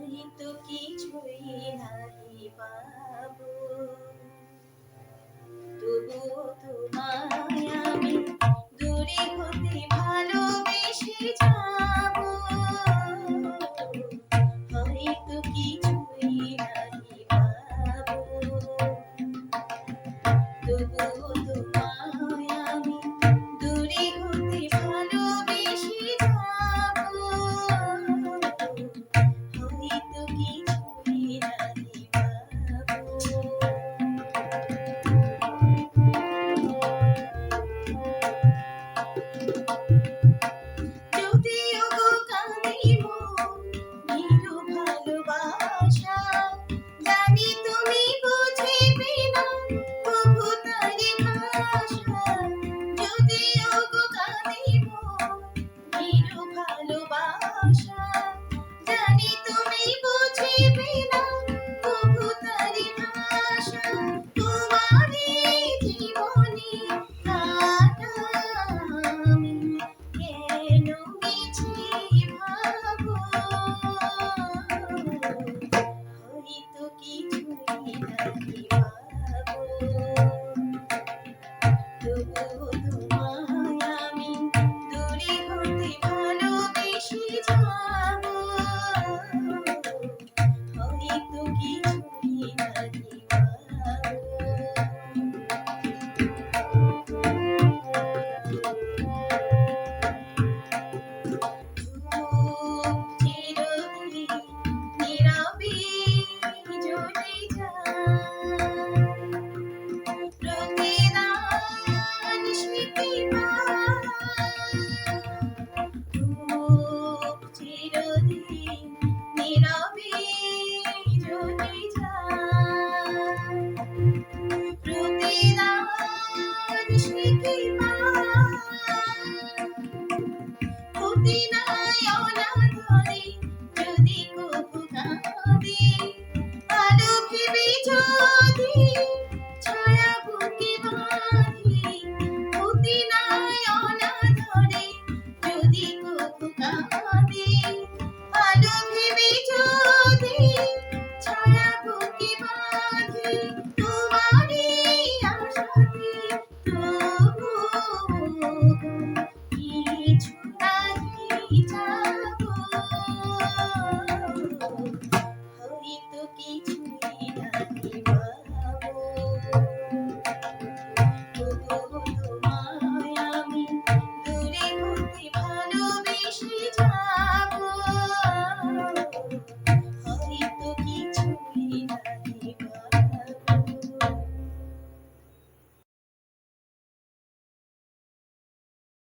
হয়তো কিছুই নাই পাবো তবু তোমায় আমি দূরে হতে ভালোবেসে যাব। হয়তো কিছুই নাই পাবো তবু তোমায় আছে কি মা